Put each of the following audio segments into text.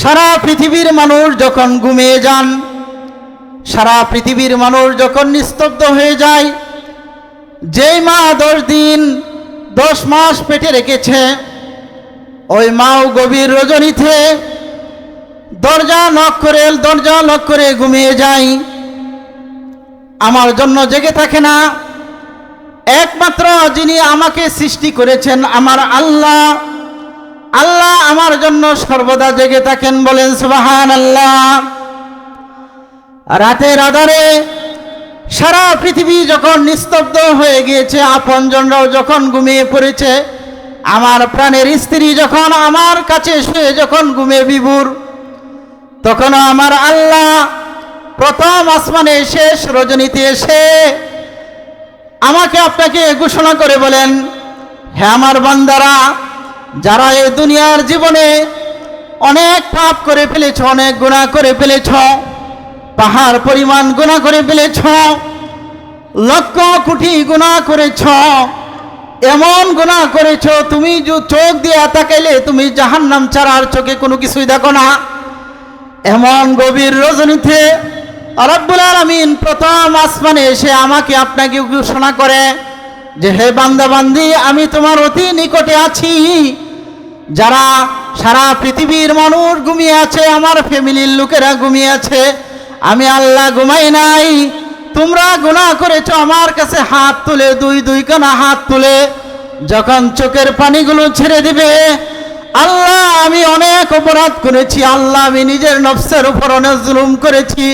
সারা পৃথিবীর মানুষ যখন ঘুমিয়ে যান, সারা পৃথিবীর মানুষ যখন নিস্তব্ধ হয়ে যায়, যেই মা দশ দিন, দশ মাস পেটে রেখেছে, ওই মাও গভীর রজনীতে দরজা নক করে, দরজা নক করে ঘুমিয়ে যায়। আমার জন্য জেগে থাকে না। একমাত্র যিনি আমাকে সৃষ্টি করেছেন, আমার আল্লাহ। আল্লাহ আমার জন্য সর্বদা জেগে থাকেন বলেন সুবাহান আল্লাহ রাতের আধারে সারা পৃথিবী যখন নিস্তব্ধ হয়ে গিয়েছে, আপনজনরাও যখন ঘুমিয়ে পড়েছে, আমার প্রাণের স্ত্রী যখন আমার কাছে শুয়ে যখন ঘুমিয়ে বিভুর তখন আমার আল্লাহ প্রথম আসমানে শেষ রজনীতে এসে আমাকে আপনাকে ঘোষণা করে বলেন হ্যাঁ আমার বান্দারা যারা এই দুনিয়ার জীবনে অনেক পাপ করে ফেলেছ, অনেক গুণা করে ফেলেছ, পাহাড় পরিমাণ গুণা করে ফেলেছ, লক্ষ কোটি গুণা করেছ, এমন গুণা করেছ, তুমি যে চোখ দিয়ে তাকাইলে তুমি জাহান্নাম ছাড়ার চোখে কোনো কিছুই দেখো না। এমন গভীর রজনীতে রব্বুল আলমিন প্রথম আসমানে এসে আমাকে আপনাকে ঘোষণা করে যে হে বান্দা বান্দি আমি তোমার অতি নিকটে আছি। যারা সারা পৃথিবীর মানুষ ঘুমিয়ে আছে, আমার ফ্যামিলির লোকেরা ঘুমিয়ে আছে, আমি আল্লাহ ঘুমাই নাই। তোমরা গুণা করেছ আমার কাছে হাত তুলে, দুই দুই কানা হাত তুলে। যখন চোখের পানিগুলো ছেড়ে দিবে, আল্লাহ, আমি অনেক অপরাধ করেছি, আল্লাহ, আমি নিজের নফসের উপর অনেক জুলুম করেছি।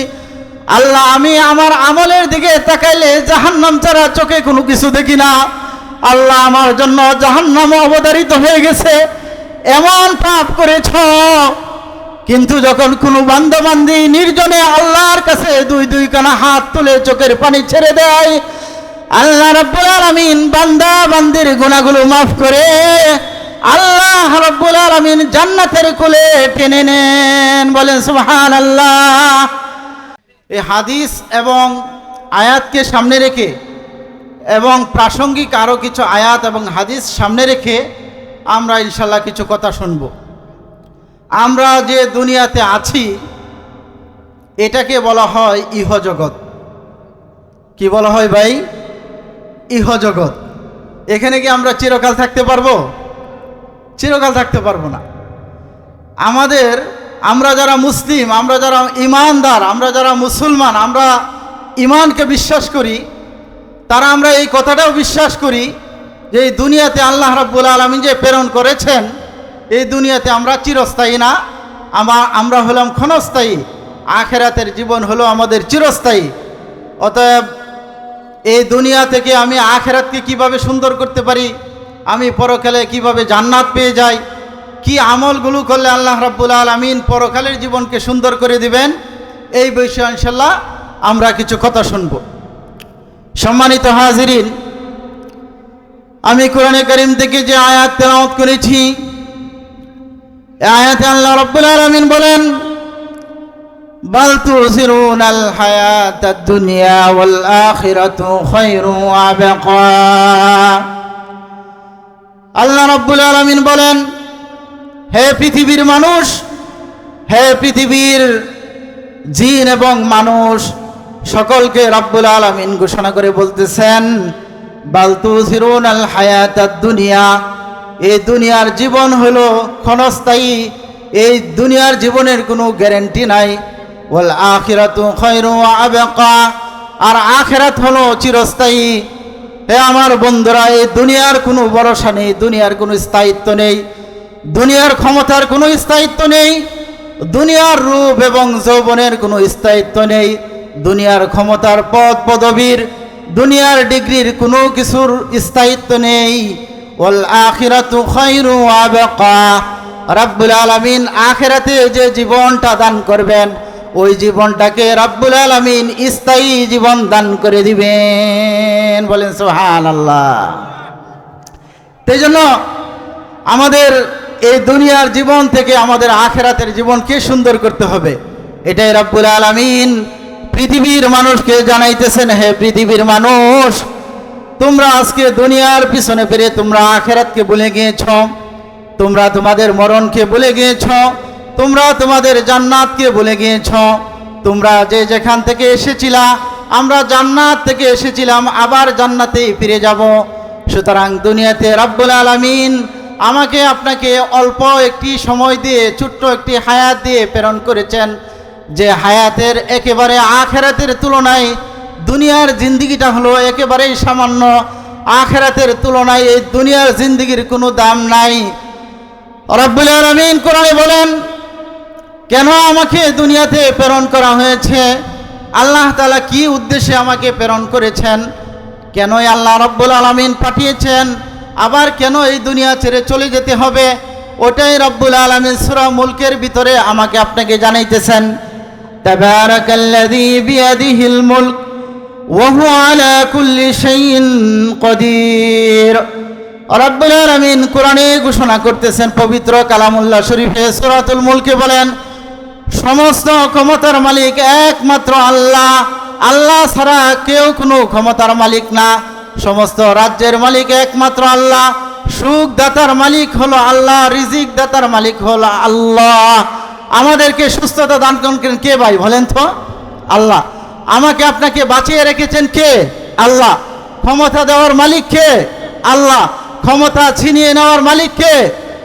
আল্লাহ, আমি আমার আমলের দিকে তাকাইলে জাহান্নাম ছাড়া চোখে কোনো কিছু দেখি না। আল্লাহ আমার জন্য জাহান্নাম অবতারিত হয়ে গেছে। এমন পাপ করেছ, কিন্তু যখন কোনো বান্ধবান্ধি নির্জনে আল্লাহর কাছে দুই দুই কানা হাত তুলে চোখের পানি ছেড়ে দেয়, আল্লাহ রব্বুল আলামিন বান্দা বান্দির গুণাগুলো মাফ করে, আল্লাহ রব্বুল আলামিন জান্নাতের কোলে টেনে নেন। বলেন সুবহান আল্লাহ এই হাদিস এবং আয়াতকে সামনে রেখে এবং প্রাসঙ্গিক আরও কিছু আয়াত এবং হাদিস সামনে রেখে আমরা ইনশাল্লাহ কিছু কথা শুনব। আমরা যে দুনিয়াতে আছি, এটাকে বলা হয় ইহজগৎ। কি বলা হয় ভাই? ইহজগৎ। এখানে কি আমরা চিরকাল থাকতে পারব? চিরকাল থাকতে পারব না। আমাদের আমরা যারা মুসলিম, আমরা যারা ইমানদার আমরা যারা মুসলমান, আমরা ইমানকে বিশ্বাস করি, তারা আমরা এই কথাটাও বিশ্বাস করি যে এই দুনিয়াতে আল্লাহ রাব্বুল আলমিন যে প্রেরণ করেছেন, এই দুনিয়াতে আমরা চিরস্থায়ী না। আমা, আমরা হলাম ক্ষণস্থায়ী, আখেরাতের জীবন হলো আমাদের চিরস্থায়ী। অতএব এই দুনিয়া থেকে আমি আখেরাতকে কীভাবে সুন্দর করতে পারি, আমি পরকালে কীভাবে জান্নাত পেয়ে যাই কি আমলগুলো করলে আল্লাহ রাব্বুল আলমিন পরকালের জীবনকে সুন্দর করে দিবেন? এই বিষয়ে ইনশাল্লাহ আমরা কিছু কথা শুনব। সম্মানিত হাজিরিন, আমি কোরআনে করিম থেকে যে আয়াত তেলাওয়াত করেছি আয়াতে আল্লাহ রাব্বুল আলামিন বলেন ওয়া আবকা। আল্লাহ আলামিন বলেন হে পৃথিবীর মানুষ, হে পৃথিবীর জিন এবং মানুষ, সকলকে রাব্বুল আলামিন ঘোষণা করে বলতেছেন বালতু সিরুন আল হায়াত দুনিয়া। এই দুনিয়ার জীবন হলো ক্ষণস্থায়ী, এই দুনিয়ার জীবনের কোনো গ্যারেন্টি নাই। ওয়াল আখিরাতু খায়রু আবকা। আর আখিরাত হলো চিরস্থায়ী। হে আমার বন্ধুরা, এই দুনিয়ার কোনো ভরসা নেই, দুনিয়ার কোনো স্থায়িত্ব নেই। দুনিয়ার ক্ষমতার কোনো স্থায়িত্ব নেই, দুনিয়ার রূপ এবং যৌবনের কোনো স্থায়িত্ব নেই, দুনিয়ার ক্ষমতার পদ পদবীর, দুনিয়ার ডিগ্রির কোনো কিছুর স্থায়িত্ব নেই। ওল আখিরাতু খায়রু আবকা। রাব্বুল আলামিন আখেরাতে যে জীবনটা দান করবেন, ওই জীবনটাকে রাব্বুল আলামিন স্থায়ী জীবন দান করে দিবেন। বলেন সুবহানাল্লাহ। সেই জন্য আমাদের এই দুনিয়ার জীবন থেকে আমাদের আখেরাতের জীবনকে সুন্দর করতে হবে। এটাই রাব্বুল আলামিন পৃথিবীর মানুষকে জানাইতেছেন, হে পৃথিবীর মানুষ, তোমরা আজকে দুনিয়ার পিছনে পেরে তোমরা আখেরাতকে ভুলে গিয়েছ, তোমরা তোমাদের মরণকে ভুলে গিয়েছ, তোমরা তোমাদের জান্নাতকে ভুলে গিয়েছ, তোমরা যে যেখান থেকে এসেছিলা, আমরা জান্নাত থেকে এসেছিলাম, আবার জান্নাতেই ফিরে যাব। সুতরাং দুনিয়াতে রাব্বুল আলামিন আমাকে আপনাকে অল্প একটি সময় দিয়ে, ছোট্ট একটি হায়াত দিয়ে প্রেরণ করেছেন, যে হায়াতের একেবারে আখেরাতের তুলনায় দুনিয়ার জিন্দিগিটা হলো একেবারেই সামান্য। আখেরাতের তুলনায় এই দুনিয়ার জিন্দিগির কোনো দাম নাই। রব্বুল আলমিন কোরআনে বলেন, কেন আমাকে দুনিয়াতে প্রেরণ করা হয়েছে? আল্লাহ তালা কি উদ্দেশ্যে আমাকে প্রেরণ করেছেন? কেনই আল্লাহ রব্বুল আলমিন পাঠিয়েছেন? আবার কেন এই দুনিয়া ছেড়ে চলে যেতে হবে? ওটাই রব্বুল আলমী সুরা মুলকের ভিতরে আমাকে আপনাকে জানাইতেছেন। রব্বুল আলমিন কোরআনে ঘোষণা করতেছেন পবিত্র কালামুল্লাহ শরীফে সুরাতুল মুলকে বলেন, সমস্ত ক্ষমতার মালিক একমাত্র আল্লাহ। আল্লাহ ছাড়া কেউ কোনো ক্ষমতার মালিক না। সমস্ত রাজ্যের মালিক একমাত্র আল্লাহ। সুখ দাতার মালিক হলো আল্লাহ রিজিক দাতার মালিক হলো আল্লাহ। আমাদেরকে সুস্থতা দান করেন কে ভাই বলেন তো? আল্লাহ। আমাকে আপনাকে বাঁচিয়ে রেখেছেন কে? আল্লাহ। ক্ষমতা দেওয়ার মালিক কে? আল্লাহ। ক্ষমতা ছিনিয়ে নেওয়ার মালিক কে?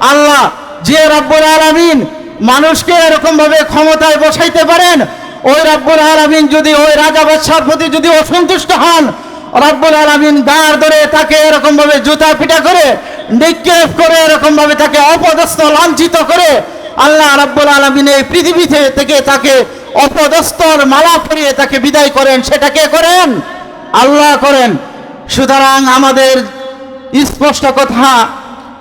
আল্লাহ। যে রব্বুল আলামিন মানুষকে এরকম ভাবে ক্ষমতায় বসাইতে পারেন, ওই রব্বুল আলামিন যদি ওই রাজা বাদশার প্রতি যদি অসন্তুষ্ট হন রব্বুল আলামিন দাঁড় ধরে তাকে এরকম ভাবে জুতা পিটা করে, নিক্ষেপ করে এরকম ভাবে তাকে অপদস্থ, লাঞ্ছিত করে আল্লাহ রাব্বুল আলামিন এই পৃথিবী থেকে তাকে অপদস্থর মালা পরিয়ে তাকে বিদায় করেন। সেটা কে করেন? আল্লাহ করেন। সুতরাং আমাদের স্পষ্ট কথা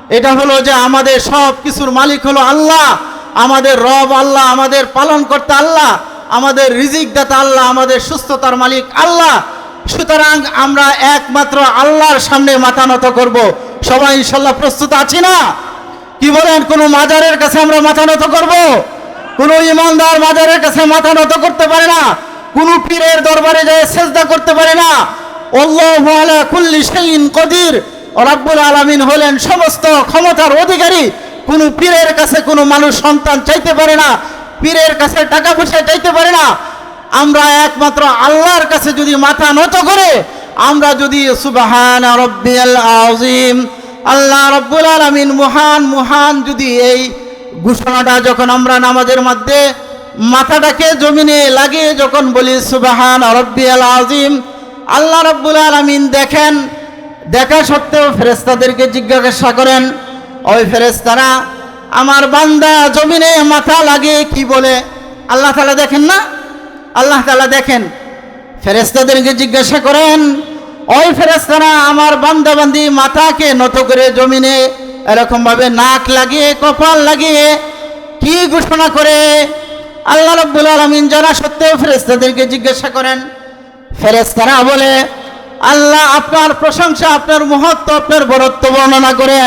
এটা হলো যে আমাদের সব কিছুর মালিক হলো আল্লাহ। আমাদের রব আল্লাহ, আমাদের পালন করতে আল্লাহ, আমাদের রিজিক দাতা আল্লাহ, আমাদের সুস্থতার মালিক আল্লাহ। সুতরাং আমরা একমাত্র আল্লাহর সামনে মাথা নত করব। সবাই ইনশাল্লাহ প্রস্তুত আছি না? কি বলেন, কোনো মাজারের কাছে আমরা মাথা নত করব? কোনো ইমানদার মাজারের কাছে মাথা নত করতে পারে না? কোনো পীরের দরবারে যায় সেজদা করতে পারে না? কদির। রাব্বুল আলামিন হলেন সমস্ত ক্ষমতার অধিকারী। কোনো পীরের কাছে কোনো মানুষ সন্তান চাইতে পারে না। পীরের কাছে টাকা পয়সা চাইতে পারে না। আমরা একমাত্র আল্লাহর কাছে যদি মাথা নত করে, আমরা যদি সুবাহান রব্বিয়াল আযীম, আল্লাহ রব্বুল আলামিন মহান মহান যদি এই ঘোষণাটা যখন আমরা নামাজের মধ্যে মাথাটাকে জমিনে লাগিয়ে যখন বলি সুবাহান রব্বিয়াল আযীম, আল্লাহ রব্বুল আলামিন দেখেন, দেখা সত্ত্বেও ফেরেস্তাদেরকে জিজ্ঞাসা করেন, ওই ফেরেস্তারা আমার বান্দা জমিনে মাথা লাগিয়ে কি বলে? আল্লাহ তালা দেখেন না আল্লাহ তালা দেখেন ফেরেস্তাদেরকে জিজ্ঞাসা করেন, ওই ফেরেস্তারা আমার বান্দাবান্দি মাথাকে নত করে জমিনে এরকম ভাবে নাক লাগিয়ে, কপাল লাগিয়ে কি ঘোষণা করে? আল্লাহ রব্বুল আলমিন জানা সত্ত্বেও ফেরেস্তাদেরকে জিজ্ঞাসা করেন। ফেরেস্তারা বলে, আল্লাহ আপনার প্রশংসা, আপনার মহত্ব, আপনার বরত্ব বর্ণনা করে।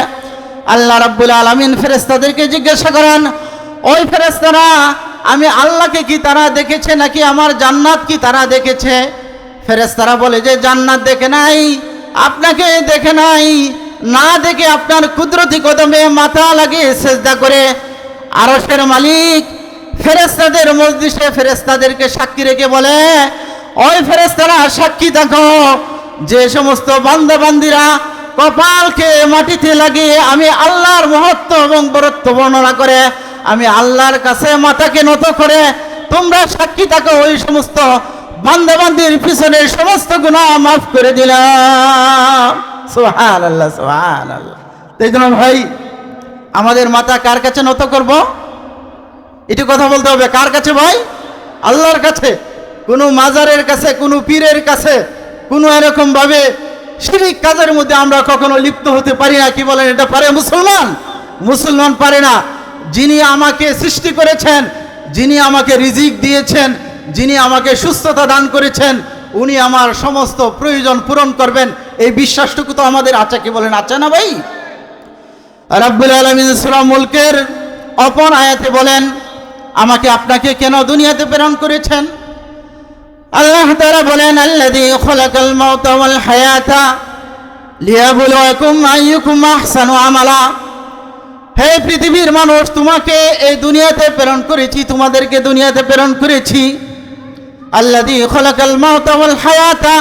আল্লাহ রাব্বুল আলমিন ফেরেস্তাদেরকে জিজ্ঞাসা করেন, ওই ফেরেস্তারা আমি আল্লাহকে কি তারা দেখেছে নাকি আমার জান্নাত কি তারা দেখেছে? ফেরেস্তারা বলে, যে জান্নাত দেখে নাই, আপনাকে দেখে নাই। না দেখে আপনার কুদরতি কদমে মাথা লাগিয়ে সেজদা করে আরসের মালিক ফেরেস্তাদের মসজিদে ফেরেস্তাদেরকে সাক্ষী রেখে বলে, ওই ফেরেস্তারা সাক্ষী দেখো, যে সমস্ত বান্দাবান্দিরা কপালকে মাটিতে লাগিয়ে আমি আল্লাহর মহত্ব এবং বরত্ব বর্ণনা করে আমি আল্লাহর কাছে মাথাকে নত করে তোমরা সাক্ষী থাকো, ওই সমস্ত বান্দাবান্দির পিছনে সমস্ত গুণা মাফ করে দিলাম। সোহান আল্লাহ সোহান আল্লাহ ভাই, আমাদের মাথা কার কাছে নত করব? একটু কথা বলতে হবে, কার কাছে ভাই? আল্লাহর কাছে। কোনো মাজারের কাছে, কোনো পীরের কাছে, কোনো এরকম ভাবে শিরিক কাজের মধ্যে আমরা কখনো লিপ্ত হতে পারি না, কি বলেন, এটা পারে মুসলমান? মুসলমান পারে না। যিনি আমাকে সৃষ্টি করেছেন, যিনি আমাকে রিজিক দিয়েছেন, যিনি আমাকে সুস্থতা দান করেছেন, উনি আমার সমস্ত প্রয়োজন পূরণ করবেন। এই বিশ্বাসটুকু তো আমাদের আছে, কি বলেন, আছে না ভাই? রাব্বুল আলমিন সুরা মুলকের অপর আয়াতে বলেন, আমাকে আপনাকে কেন দুনিয়াতে প্রেরণ করেছেন? আল্লাহ তারা বলেন আহসানু আমালা। হে পৃথিবীর মানুষ, তোমাকে এই দুনিয়াতে প্রেরণ করেছি, তোমাদেরকে দুনিয়াতে প্রেরণ করেছি। আল্লাদি খলাকাল মাউতা ওয়াল হায়াতা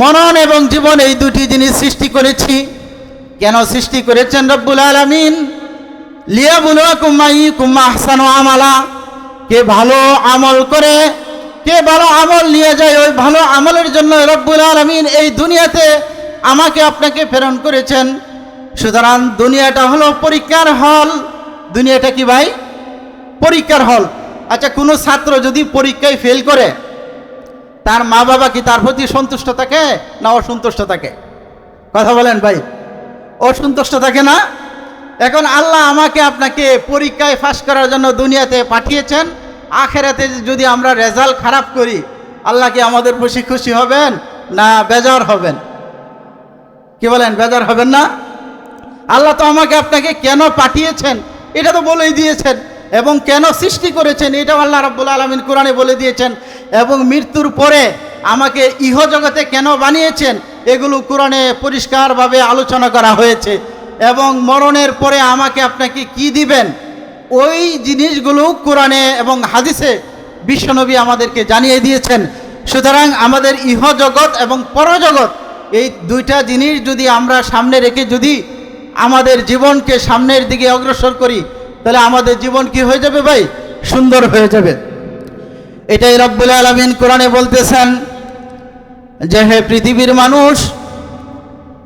মনন এবং জীবন এই দুটি জিনিস সৃষ্টি করেছি। কেন সৃষ্টি করেছেন রব্বুল আলামিন? লিয়া বুলুয়াকুম আইয়ুকুম আহসানু আমালা। কে ভালো আমল করে, কে ভালো আমল নিয়ে যায়, ওই ভালো আমলের জন্য রব্বুল আলামিন এই দুনিয়াতে আমাকে আপনাকে প্রেরণ করেছেন। সুতরাং দুনিয়াটা হলো পরীক্ষার হল। দুনিয়াটা কি ভাই? পরীক্ষার হল। আচ্ছা কোনো ছাত্র যদি পরীক্ষায় ফেল করে, তার মা বাবা কি তার প্রতি সন্তুষ্ট থাকে না অসন্তুষ্ট থাকে? কথা বলেন ভাই। অসন্তুষ্ট থাকে না? এখন আল্লাহ আমাকে আপনাকে পরীক্ষায় ফাঁস করার জন্য দুনিয়াতে পাঠিয়েছেন। আখেরাতে যদি আমরা রেজাল্ট খারাপ করি, আল্লাহ কি আমাদের খুশি খুশি হবেন না বেজার হবেন? কি বলেন, বেজার হবেন না? আল্লাহ তো আমাকে আপনাকে কেন পাঠিয়েছেন? এটা তো বলেই দিয়েছেন। এবং কেন সৃষ্টি করেছেন? এটাও আল্লাহ রাব্বুল আলমিন কোরআনে বলে দিয়েছেন। এবং মৃত্যুর পরে আমাকে ইহ জগতে কেন বানিয়েছেন? এগুলো কোরআনে পরিষ্কারভাবে আলোচনা করা হয়েছে। এবং মরণের পরে আমাকে আপনাকে কি দিবেন? ওই জিনিসগুলো কোরআনে এবং হাদিসে বিশ্বনবী আমাদেরকে জানিয়ে দিয়েছেন। সুতরাং আমাদের ইহ জগৎ এবং পরজগৎ, এই দুইটা জিনিস যদি আমরা সামনে রেখে যদি আমাদের জীবনকে সামনের দিকে অগ্রসর করি, তাহলে আমাদের জীবন কি হয়ে যাবে ভাই? সুন্দর হয়ে যাবে। এটাই রব্বুল আলমিন কোরআনে বলতেছেন যে, হে পৃথিবীর মানুষ,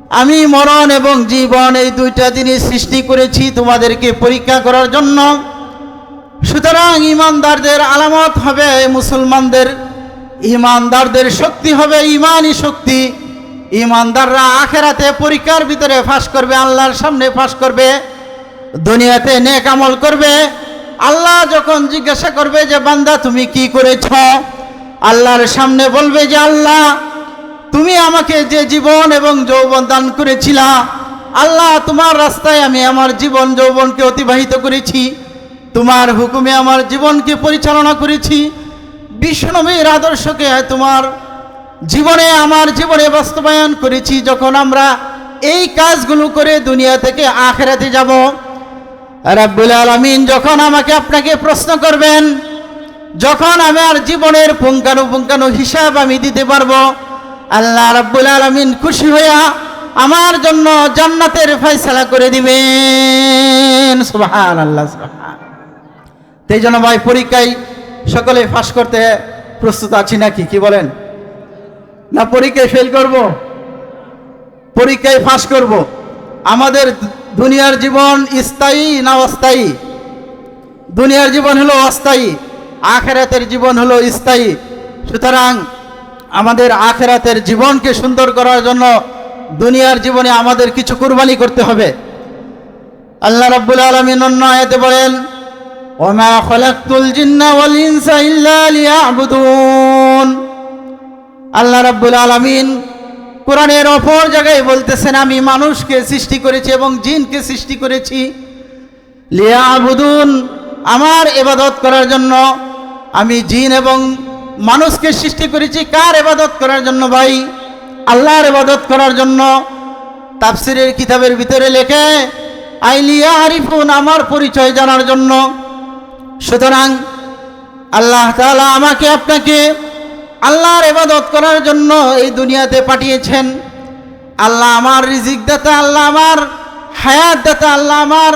আমি মরণ এবং জীবন এই দুইটা জিনিস সৃষ্টি করেছি তোমাদেরকে পরীক্ষা করার জন্য। সুতরাং ইমানদারদের আলামত হবে, মুসলমানদের ইমানদারদের শক্তি হবে, ইমানই শক্তি। ইমানদাররা আখেরাতে পরীক্ষার ভিতরে ফাঁস করবে, আল্লাহর সামনে ফাঁস করবে, দুনিয়াতে নেক আমল করবে। আল্লাহ যখন জিজ্ঞাসা করবে যে, বান্দা, তুমি কি করেছ? আল্লাহর সামনে বলবে যে, আল্লাহ, তুমি আমাকে যে জীবন এবং যৌবন দান করেছিলা, আল্লাহ, তোমার রাস্তায় আমি আমার জীবন যৌবনকে অতিবাহিত করেছি, তোমার হুকুমে আমার জীবনকে পরিচালনা করেছি বিষ্ণবীর আদর্শকে তোমার জীবনে আমার জীবনে বাস্তবায়ন করেছি যখন আমরা এই কাজগুলো করে দুনিয়া থেকে আখেরাতে যাব। রাব্বুল আলমিন যখন আমাকে আপনাকে প্রশ্ন করবেন, যখন আমার জীবনের পুঙ্খানুপুঙ্খানু হিসাব আমি দিতে পারব, আল্লাহ রাব্বুল আলমিন খুশি হইয়া আমার জন্য জান্নাতের ফয়সালা করে দিবেন। সুবহান আল্লাহ সেই জন্য ভাই, পরীক্ষায় সকলে ফাঁস করতে প্রস্তুত আছি নাকি? কি বলেন? না পরীক্ষায় ফেল করব? পরীক্ষায় ফাঁস করব? আমাদের দুনিয়ার জীবন স্থায়ী না অস্থায়ী? দুনিয়ার জীবন হলো অস্থায়ী, আখেরাতের জীবন হলো স্থায়ী। সুতরাং আমাদের আখেরাতের জীবনকে সুন্দর করার জন্য দুনিয়ার জীবনে আমাদের কিছু কুরবানি করতে হবে। আল্লাহ রাব্বুল আলামিন অন্য আয়াতে বলেন, ওমা খলাকতুল জিন্না ওয়াল ইনসা ইল্লা লিয়াবুদুন। আল্লাহ রাব্বুল আলামিন কোরআনের অপর জায়গায় বলতেছেন, আমি মানুষকে সৃষ্টি করেছি এবং জিনকে সৃষ্টি করেছি। লিয়াবুদুন, আমার এবাদত করার জন্য। আমি জিন এবং মানুষকে সৃষ্টি করেছি। কার এবাদত করার জন্য ভাই? আল্লাহর এবাদত করার জন্য। তাফসিরের কিতাবের ভিতরে লেখে আইলিয়া আরিফুন আমার পরিচয় জানার জন্য। সুতরাং আল্লাহ তাআলা আমাকে আপনাকে আল্লাহর এবাদত করার জন্য এই দুনিয়াতে পাঠিয়েছেন। আল্লাহ আমার রিজিক দাতা, আল্লাহ আমার হায়াত দাতা, আল্লাহ আমার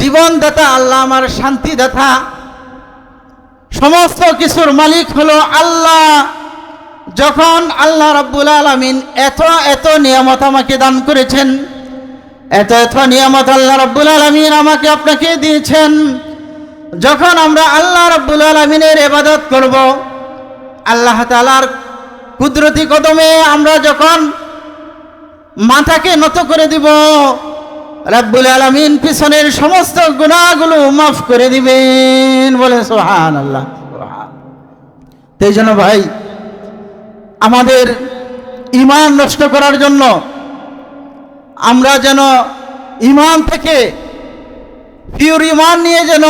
জীবন দাতা, আল্লাহ আমার শান্তি দাতা। সমস্ত কিছুর মালিক হলো আল্লাহ। যখন আল্লাহ রাব্বুল আলামিন এত এত নিয়ামত আমাকে দান করেছেন, এত এত নিয়ামত আল্লাহ রাব্বুল আলামিন আমাকে আপনাকে দিয়েছেন, যখন আমরা আল্লাহ রাব্বুল আলামিনের ইবাদত করব আল্লাহ তাআলার কুদরতি কদমে আমরা যখন মাথাকে নত করে দিব, রাব্বুল আলামিন পিছনের সমস্ত গুণাগুলো মাফ করে দিবেন বলে সোহান আল্লাহ সেই জন্য ভাই, আমাদের ইমান নষ্ট করার জন্য আমরা যেন ইমান থেকে পিওর ইমান নিয়ে যেন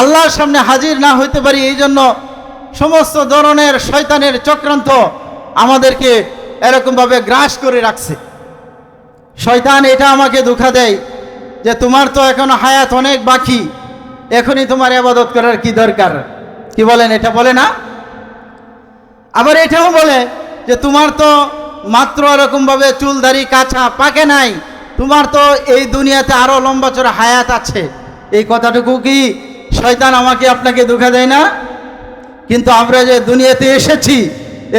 আল্লাহর সামনে হাজির না হইতে পারি, এই জন্য সমস্ত ধরনের শয়তানের চক্রান্ত আমাদেরকে এরকমভাবে গ্রাস করে রাখছে। শয়তান এটা আমাকে ধোকা দেয় যে তোমার তো এখন হায়াত অনেক বাকি, এখনই তোমার আবাদত করার কি দরকার? কি বলেন, এটা বলে না? আবার এটাও বলে যে তোমার তো মাত্র এরকমভাবে চুলদারি কাছা পাকে নাই, তোমার তো এই দুনিয়াতে আরও লম্বা চড়া হায়াত আছে। এই কথাটুকু কি শয়তান আমাকে আপনাকে দুঃখা দেয় না? কিন্তু আমরা যে দুনিয়াতে এসেছি,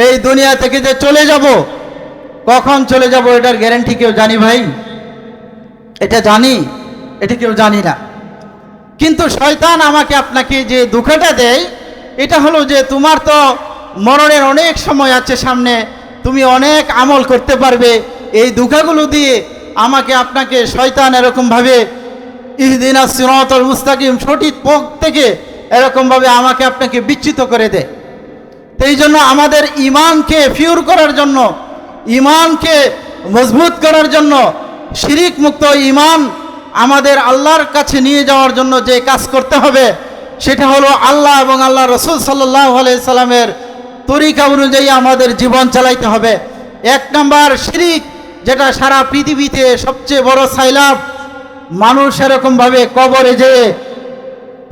এই দুনিয়া থেকে যে চলে যাব, কখন চলে যাব এটার গ্যারেন্টি কেউ জানি ভাই? এটা জানি, এটা কেউ জানি না। কিন্তু শয়তান আমাকে আপনাকে যে দুঃখটা দেয়, এটা হলো যে তোমার তো মরণের অনেক সময় আছে সামনে, তুমি অনেক আমল করতে পারবে। এই দুঃখাগুলো দিয়ে আমাকে আপনাকে শয়তান এরকমভাবে ইহদিনা সিরতল মুস্তাকিম সঠিক পথ থেকে এরকমভাবে আমাকে আপনাকে বিচ্ছিত করে দেয় তো এই জন্য আমাদের ইমানকে ফিউর করার জন্য ইমানকে মজবুত করার জন্য শিরিক মুক্ত ইমান আমাদের আল্লাহর কাছে নিয়ে যাওয়ার জন্য যে কাজ করতে হবে, সেটা হলো আল্লাহ এবং আল্লাহ রসুল সাল্লাহ সাল্লামের তরিকা অনুযায়ী আমাদের জীবন চালাইতে হবে। এক নম্বর শিরিক, যেটা সারা পৃথিবীতে সবচেয়ে বড় সাইলাভ মানুষ এরকমভাবে কবরে যেয়ে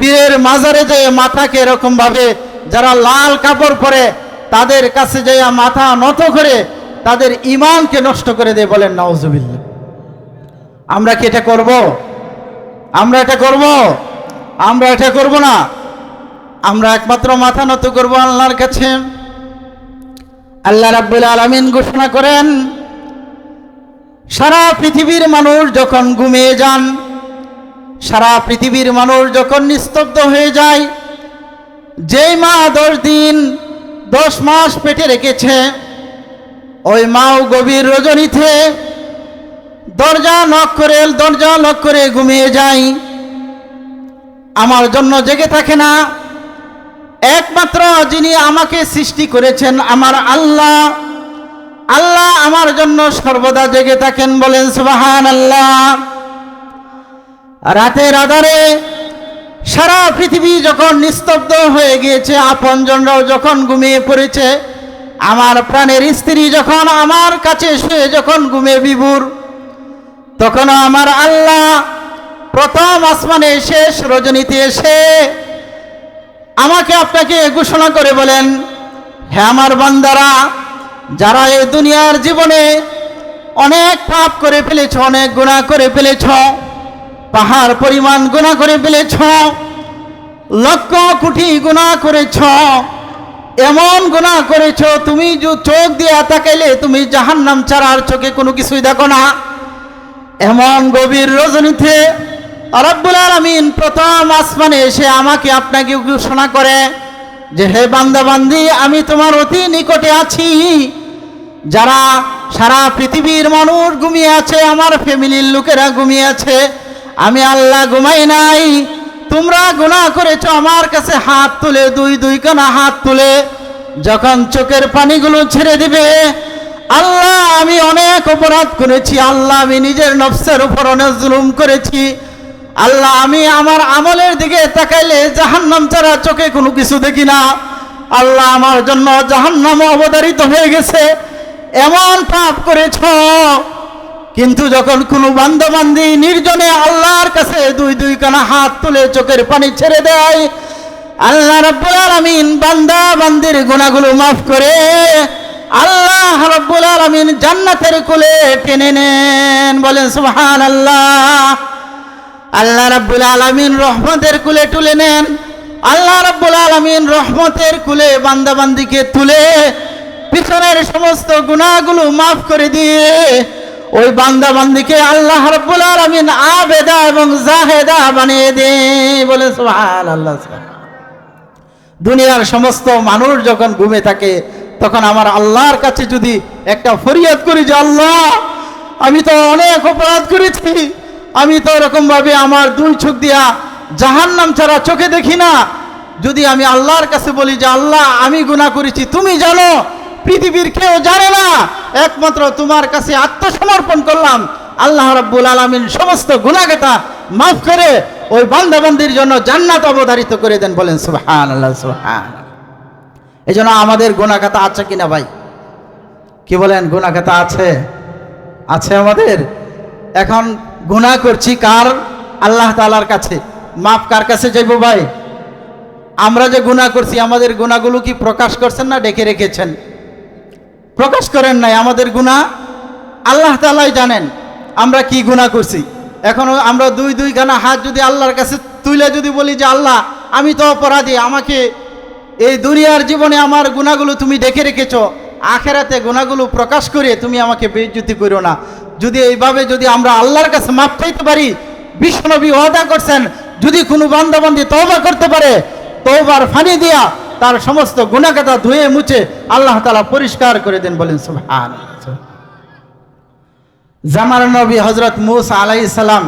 পীরের মাজারে যেয়ে মাথাকে এরকমভাবে যারা লাল কাপড় পরে তাদের কাছে যেয়ে মাথা নত করে তাদের ইমানকে নষ্ট করে দেয় বলেন নওজুবিল্লা আমরা কি এটা করব? আমরা এটা করব? আমরা এটা করব না? আমরা একমাত্র মাথা নত করব আল্লাহর কাছে। আল্লাহ রাব্বুল আলামিন ঘোষণা করেন, সারা পৃথিবীর মানুষ যখন ঘুমিয়ে যান সারা পৃথিবীর মানুষ যখন নিস্তব্ধ হয়ে যায়, যেই মা দশ দিন, দশ মাস পেটে রেখেছে, ওই মাও গভীর রজনীতে দরজা লক করে, দরজা লক করে ঘুমিয়ে যায়। আমার জন্য জেগে থাকে না। একমাত্র যিনি আমাকে সৃষ্টি করেছেন, আমার আল্লাহ। আল্লাহ আমার জন্য সর্বদা জেগে থাকেন বলেন সুবাহান আল্লাহ রাতের আধারে সারা পৃথিবী যখন নিস্তব্ধ হয়ে গিয়েছে, আপনজনরাও যখন ঘুমিয়ে পড়েছে, আমার প্রাণের স্ত্রী যখন আমার কাছে শুয়ে যখন ঘুমিয়ে বিভুর তখন আমার আল্লাহ প্রথম আসমানে শেষ রজনীতে এসে আমাকে আপনাকে ঘোষণা করে বলেন হ্যাঁ আমার বান্দারা, যারা এই দুনিয়ার জীবনে অনেক পাপ করে ফেলেছ, অনেক গুণা করে ফেলেছ পাহাড় পরিমাণ গুণা করে ফেলেছ, লক্ষ কোটি গুণা করেছ, এমন গুণা করেছ, তুমি যে চোখ দিয়ে তাকাইলে তুমি জাহান্নাম ছাড়ার চোখে কোনো কিছুই দেখো না। এমন গভীর রজনীতে রব্বুল আলমিন প্রথম আসমানে এসে আমাকে আপনাকে ঘোষণা করে যে, হে বান্দা বান্দি আমি তোমার অতি নিকটে আছি। যারা সারা পৃথিবীর মানুষ ঘুমিয়ে আছে, আমার ফ্যামিলির লোকেরা ঘুমিয়ে আছে আমি আল্লাহ ঘুমাই নাই। তোমরা গুনাহ করেছ আমার কাছে হাত তুলে, দুই দুই কানা হাত তুলে। যখন চোখের পানিগুলো ছেড়ে দিবে, আল্লাহ, আমি অনেক অপরাধ করেছি। আল্লাহ, আমি নিজের নফসের উপর অনেক জুলুম করেছি। আল্লাহ, আমি আমার আমলের দিকে তাকাইলে জাহান্নাম ছাড়া চোখে কোনো কিছু দেখি না। আল্লাহ, আমার জন্য জাহান্নাম অবতারিত হয়ে গেছে। এমন পাপ করেছ কিন্তু যখন কোনো বান্দাবান্দি নির্জনে আল্লাহর কাছে দুই দুই কানা হাত তুলে চোখের পানি ছেড়ে দেয়, আল্লাহ রাব্বুল আলামিন বান্দা বান্দির গুনাহগুলো মাফ করে আল্লাহ রাব্বুল আলামিন জান্নাতের কোলে টেনে নেন, বলেন সুবহানাল্লাহ। আল্লাহ রাব্বুল আলামিন রহমতের কুলে তুলে নেন, আল্লাহ রাব্বুল আলামিন রহমতের কুলে বান্দাবান্দিকে তুলে পিছনের সমস্ত গুনাহগুলো মাফ করে দিয়ে ওই বান্দাবান্দিকে আল্লাহ রাব্বুল আলামিন আবেদা এবং জাহেদা বানিয়ে দে বলে সুবহানাল্লাহ। দুনিয়ার সমস্ত মানুষ যখন ঘুমে থাকে, তখন আমার আল্লাহর কাছে যদি একটা ফরিয়াদ করি যে আল্লাহ, আমি তো অনেক অপরাধ করেছি, আমি তো এরকমভাবে আমার দুই চোখ দিয়া জাহান্নাম ছাড়া চোখে দেখি না, যদি আমি আল্লাহর কাছে বলি যে আল্লাহ, আমি গুনাহ করেছি, তুমি জানো, পৃথিবীর কেউ জানে না একমাত্র তোমার কাছে আত্মসমর্পণ করলাম। আল্লাহ রাব্বুল আলামিন সমস্ত গুনাহগাতা মাফ করে ওই বান্দাবান্দির জন্য জান্নাত অবধারিত করে দেন বলেন, সুবহানাল্লাহ সুবহান এই জন্য আমাদের গুনাহগাতা আছে কিনা ভাই? কি বলেন, গুনাহগাতা আছে? আছে আমাদের? এখন গুনাহ করছি কার? আল্লাহ তালার কাছে। মাপ কার কাছে যাইব ভাই? আমরা যে গুনাহ করছি, আমাদের গুণাগুলো কি প্রকাশ করছেন না ডেকে রেখেছেন? প্রকাশ করেন নাই আমাদের গুনাহ? আল্লাহ তালাই জানেন আমরা কি গুনাহ করছি। এখনও আমরা দুই দুই গানা হাত যদি আল্লাহর কাছে তুলে যদি বলি যে, আল্লাহ, আমি তো অপরাধী, আমাকে এই দুনিয়ার জীবনে আমার গুণাগুলো তুমি ডেকে রেখেছ, আখেরাতে গুণাগুলো প্রকাশ করে তুমি আমাকে বেজ্জুতি করো না। যদি এইভাবে যদি আমরা আল্লাহর কাছে মাপ চাইতে পারি, বিশ্বনবী ওয়াদা করছেন, যদি কোনো বান্দাবান্দি তওবা করতে পারে, তওবার ফানি দিয়া তার সমস্ত গুণাগাতা ধুয়ে মুছে আল্লাহ তালা পরিষ্কার করে দেন বলেন সুবহান জামার নবী হজরত মুসা আলাইহিস সালাম,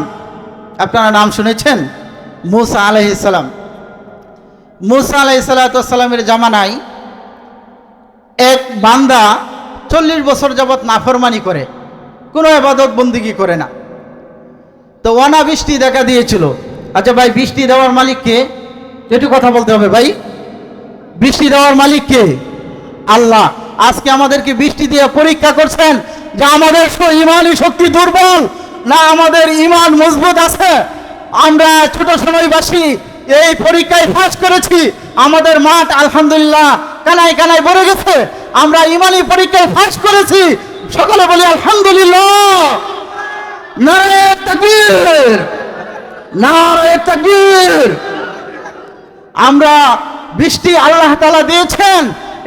আপনারা নাম শুনেছেন? মুসা আলাইহিস সালাম। মুসা আলাইসালামের জামানায় এক বান্দা চল্লিশ বছর যাবৎ নাফরমানি করে, কোনো আবাদত বন্দিগি করে না। তো অনাবৃষ্টি দেখা দিয়েছিল। আচ্ছা ভাই, বৃষ্টি দেওয়ার মালিককে একটু কথা বলতে হবে ভাই। বৃষ্টি দেওয়ার মালিক কে? আল্লাহ। আজকে আমাদেরকে বৃষ্টি দিয়ে পরীক্ষা করছেন যে আমাদের ইমানই শক্তি দুর্বল, না আমাদের ইমান মজবুত আছে। আমরা ছোট সময়বাসী এই পরীক্ষায় ফাঁস করেছি। আমাদের মাঠ আলহামদুলিল্লাহ কানায় কানায় ভরে গেছে। আমরা ইমানি পরীক্ষায় ফাঁস করেছি। সকলে বলি আলহামদুলিল্লাহ। নারে তাকবীর। নারে তাকবীর। আমরা বৃষ্টি আল্লাহ তালা দিয়েছেন,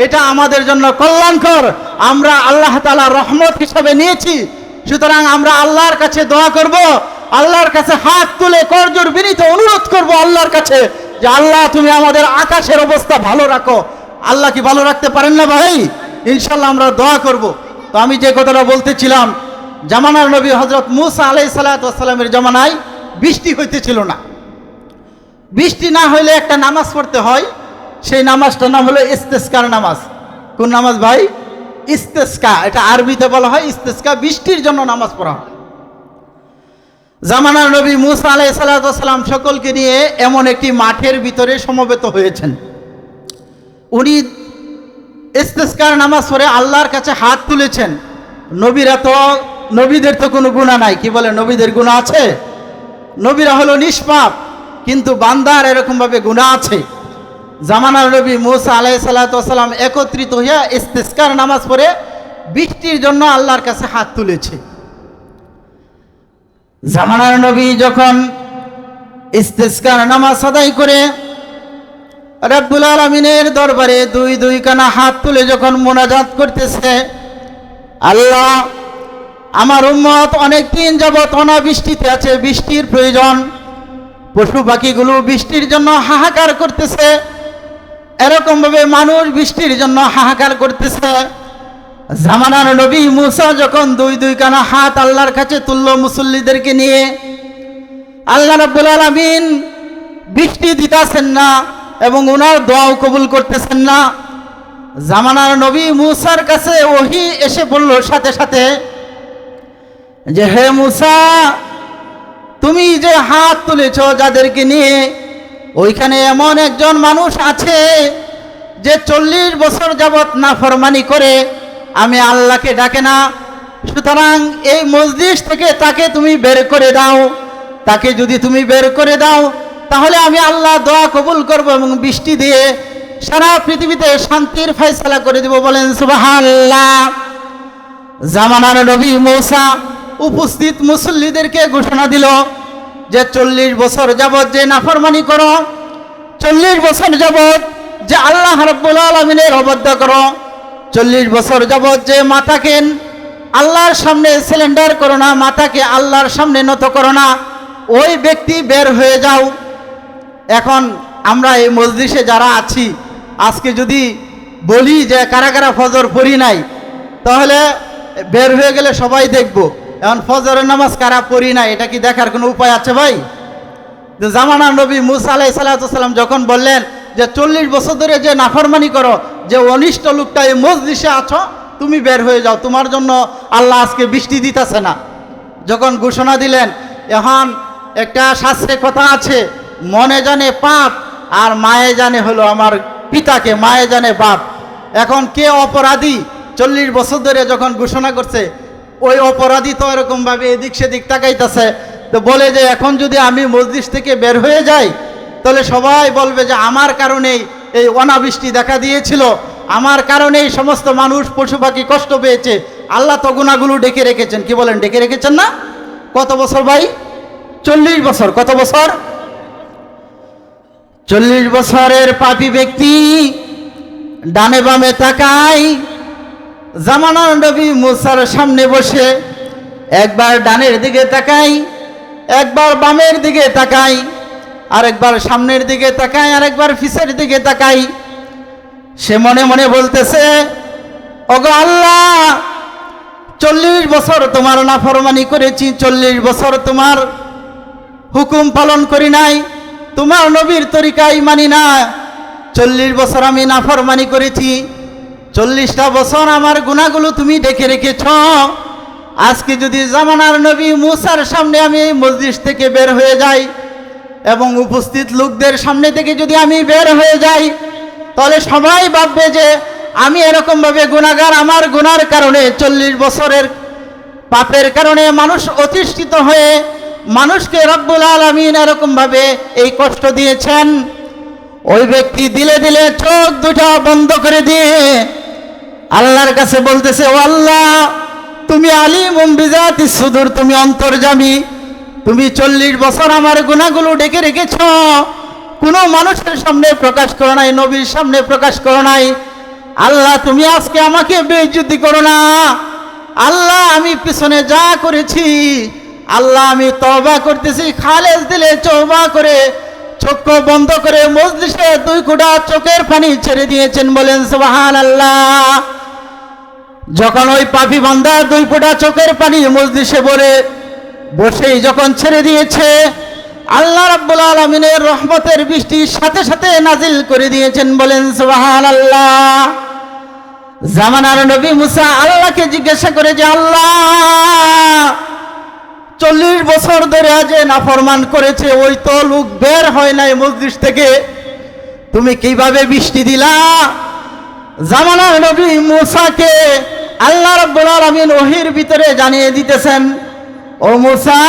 এটা আমাদের জন্য কল্যাণকর। আমরা আল্লাহ তালা রহমত হিসাবে নিয়েছি, সুতরাং আমরা আল্লাহর কাছে দোয়া করব, আল্লাহর কাছে হাত তুলে করজোর বিনীত অনুরোধ করব আল্লাহর কাছে, যে আল্লাহ তুমি আমাদের আকাশের অবস্থা ভালো রাখো। আল্লাহ কি ভালো রাখতে পারেন না ভাই? ইনশাল্লাহ আমরা দোয়া করব। তো আমি যে কথাটা বলতেছিলাম, জামানার নবী হজরত মুসা আলাই সালাতামের জামানায় বৃষ্টি হইতেছিল না। বৃষ্টি না হইলে একটা নামাজ পড়তে হয় সেই নামাজটার নাম হলো ইস্তেস্কার নামাজ। কোন নামাজ ভাই? ইস্তেস্কা, এটা আরবিতে বলা হয় ইস্তেস্কা, বৃষ্টির জন্য নামাজ পড়া হয়। জামানার নবী মুসা আলাই সাল্লাম সকলকে নিয়ে এমন একটি মাঠের ভিতরে সমবেত হয়েছেন। উনি ইস্তেস্কার নামাজ পড়ে আল্লাহর কাছে হাত তুলেছেন। নবীরা তো, নবীদের তো কোনো গুণা নাই। কি বলে, নবীদের গুণা আছে? নবীরা হলো নিষ্পাপ, কিন্তু বান্দার এরকমভাবে গুণা আছে। জামানার নবী মুসা আলাই সাল্লাম একত্রিত হইয়া ইস্তেস্কার নামাজ পড়ে বৃষ্টির জন্য আল্লাহর কাছে হাত তুলেছে। জামানার নবী যখন ইস্তেস্কার নামাজ আদায় করে রব্বুল আলমিনের দরবারে দুই দুই কানা হাত তুলে যখন মোনাজাত করতেছে, আল্লাহ, আমার উম্মত অনেক দিন যাবৎ অনাবৃষ্টিতে আছে, বৃষ্টির প্রয়োজন, পশু পাখিগুলো বৃষ্টির জন্য হাহাকার করতেছে এরকমভাবে মানুষ বৃষ্টির জন্য হাহাকার করতেছে। জামানার নবী মুসা যখন দুই দুই কানা হাত আল্লাহর কাছে তুলল মুসল্লিদেরকে নিয়ে, আল্লাহ রাব্বুল আলামিন বৃষ্টি দিতেছেন না এবং ওনার দোয়াও কবুল করতেছেন না। জামানার নবী মুসার কাছে ওহি এসে বলল সাথে সাথে যে, হে মুসা, তুমি যে হাত তুলেছ যাদেরকে নিয়ে ওইখানে এমন একজন মানুষ আছে যে চল্লিশ বছর যাবৎ নাফরমানি করে, আমি আল্লাহকে ডাকে না। সুতরাং এই মসজিদ থেকে তাকে তুমি বের করে দাও। তাকে যদি তুমি বের করে দাও, তাহলে আমি আল্লাহ দোয়া কবুল করব এবং বৃষ্টি দিয়ে সারা পৃথিবীতে শান্তির ফয়সালা করে দেব বলেন সুবহানাল্লাহ। জামানার নবী মৌসা উপস্থিত মুসল্লিদেরকে ঘোষণা দিল যে চল্লিশ বছর যাবৎ যে নাফরমানি করো, চল্লিশ বছর যাবৎ যে আল্লাহ রব্বুল আলমিনের অবদ্ধ করো, চল্লিশ বছর যাবৎ যে মাথাকে আল্লাহর সামনে সিলিন্ডার করো না, মাথাকে আল্লাহর সামনে নত করো না, ওই ব্যক্তি বের হয়ে যাও। এখন আমরা এই মসজিষে যারা আছি, আজকে যদি বলি যে কারা কারা ফজর পড়ি নাই, তাহলে বের হয়ে গেলে সবাই দেখব। এখন ফজরের নামাজ কারা পড়ি নাই, এটা কি দেখার কোনো উপায় আছে ভাই? জামানা নবী মুসা আলাই সাল্লাম যখন বললেন যে চল্লিশ বছর ধরে যে নাফরমানি করো, যে অনিষ্ট লোকটা এই মসজিষে আছো, তুমি বের হয়ে যাও, তোমার জন্য আল্লাহ আজকে বৃষ্টি দিতেছে না। যখন ঘোষণা দিলেন, এখন একটা শাস্ত্রে কথা আছে, মনে জানে পাপ, আর মায়ে জানে হলো আমার পিতাকে, মায়ে জানে বাপ। এখন কে অপরাধী? চল্লিশ বছর ধরে যখন ঘোষণা করছে ওই অপরাধী তো এরকমভাবে এদিক সেদিক তাকাইতেছে। তো বলে যে, এখন যদি আমি মসজিদ থেকে বের হয়ে যাই, তাহলে সবাই বলবে যে, আমার কারণেই এই অনাবৃষ্টি দেখা দিয়েছিল। আমার কারণেই সমস্ত মানুষ পশু পাখি কষ্ট পেয়েছে। আল্লাহ তো গুণাগুলো ডেকে রেখেছেন। কি বলেন, ডেকে রেখেছেন না? কত বছর ভাই? চল্লিশ বছর। কত বছর? চল্লিশ বছরের পাপি ব্যক্তি ডানে বামে তাকাই জামানার নবী মুসার সামনে বসে একবার ডানের দিকে তাকাই, একবার বামের দিকে তাকাই, আরেকবার সামনের দিকে তাকাই, আরেকবার ফিসের দিকে তাকাই। সে মনে মনে বলতেছে, ওগো আল্লাহ, চল্লিশ বছর তোমার নাফরমানি করেছি, চল্লিশ বছর তোমার হুকুম পালন করি নাই, তোমার নবীর তরিকাই মানি না, চল্লিশ বছর আমি নাফরমানি করেছি। চল্লিশটা বছর আমার গুণাগুলো তুমি ডেকে রেখেছ। আজকে যদি জামানার নবী মুসার সামনে আমি মসজিদ থেকে বের হয়ে যাই এবং উপস্থিত লোকদের সামনে থেকে যদি আমি বের হয়ে যাই, তাহলে সবাই ভাববে যে আমি এরকমভাবে গুণাগার আমার গুনার কারণে চল্লিশ বছরের পাপের কারণে মানুষ অতিষ্ঠিত হয়ে মানুষকে রব্বুল আলমিন এরকমভাবে এই কষ্ট দিয়েছেন। ওই ব্যক্তি দিলে দিলে চোখ দুটা বন্ধ করে দিয়ে আল্লাহর কাছে বলতেছে, ও আল্লাহ, তুমি আলিম বিজাতি সুদূর, তুমি অন্তর্জামী। তুমি চল্লিশ বছর আমার গুণাগুলো ডেকে রেখেছ। কোনো মানুষের সামনে প্রকাশ করো নাই, নবীর সামনে প্রকাশ করো নাই। আল্লাহ, তুমি আজকে আমাকে বেজ্জুতি করো না। আল্লাহ, আমি পিছনে যা করেছি, আল্লাহ, আমি তবা করতেছি। খালেজ দিলে চৌবা করে, চক্ষু বন্ধ করে মজলিসে দুই কুড়া চোখের পানি ছেড়ে দিয়েছেন বলেন সুবাহান আল্লাহ যখন ওই পাপি বান্দা দুই ফোঁটা চোখের পানি মজলিসে বলে বসেই যখন ছেড়ে দিয়েছে, আল্লাহ রাব্বুল আলমিনের রহমতের বৃষ্টি সাথে সাথে নাজিল করে দিয়েছেন বলেন সুবাহান আল্লাহ জামানার নবী মুসা আল্লাহকে জিজ্ঞাসা করে যে, আল্লাহ, চল্লিশ বছর ধরে আজ এ নাফরমান করেছে, ওই তো লোক বের হয় নাই মসজিদ থেকে। তুমি কীভাবে বৃষ্টি দিলা? জামানার নবী মুসাকে আল্লাহ রাব্বুল আলামিন ওহির ভিতরে জানিয়ে দিতেছেন, ও মুসা,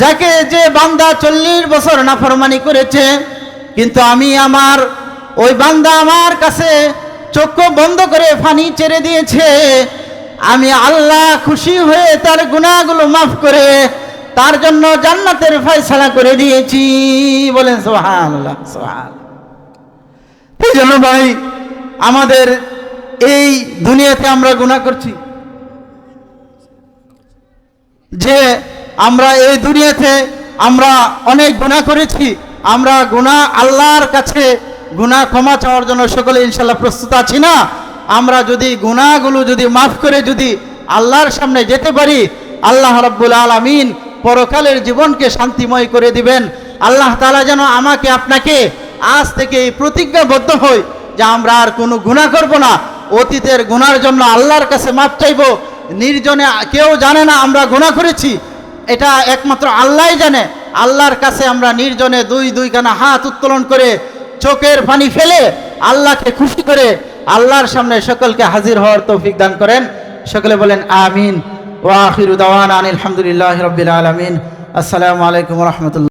যাকে যে বান্দা চল্লিশ বছর নাফরমানি করেছে, কিন্তু আমি আমার ওই বান্দা আমার কাছে চক্ষু বন্ধ করে ফানি ছেড়ে দিয়েছে। আমি আল্লাহ খুশি হয়ে তার গুণাগুলো মাফ করে তার জন্য জান্নাতের ফয়সালা করে দিয়েছি। বলেন সোহান সোহান ভাই, আমাদের এই দুনিয়াতে আমরা গুণা করছি। যে আমরা এই দুনিয়াতে আমরা অনেক গুণা করেছি, আমরা গুণা আল্লাহর কাছে গুণা ক্ষমা চাওয়ার জন্য সকলে ইনশাল্লাহ প্রস্তুত আছি না? আমরা যদি গুণাগুলো যদি মাফ করে যদি আল্লাহর সামনে যেতে পারি, আল্লাহ রব্বুল আলমিন পরকালের জীবনকে শান্তিময় করে দিবেন। আল্লাহ তালা যেন আমাকে, আপনাকে আজ থেকে এই প্রতিজ্ঞাবদ্ধ হই যে আমরা আর কোনো গুণা করব না। অতীতের গুনার জন্য আল্লাহর কাছে মাপ চাইব। নির্জনে কেউ জানে না আমরা গুণা করেছি। এটা একমাত্র আল্লাহই জানে। আল্লাহর কাছে আমরা নির্জনে দুই দুই কানা হাত উত্তোলন করে চোখের পানি ফেলে আল্লাহকে খুশি করে আল্লাহর সামনে সকলকে হাজির হওয়ার তৌফিক দান করেন। সকলে বলেন, আমিন। আনিল আলহামদুলিল্লাহ রবিল আলমিন। আসসালামু আলাইকুম রহমতুল্লাহ।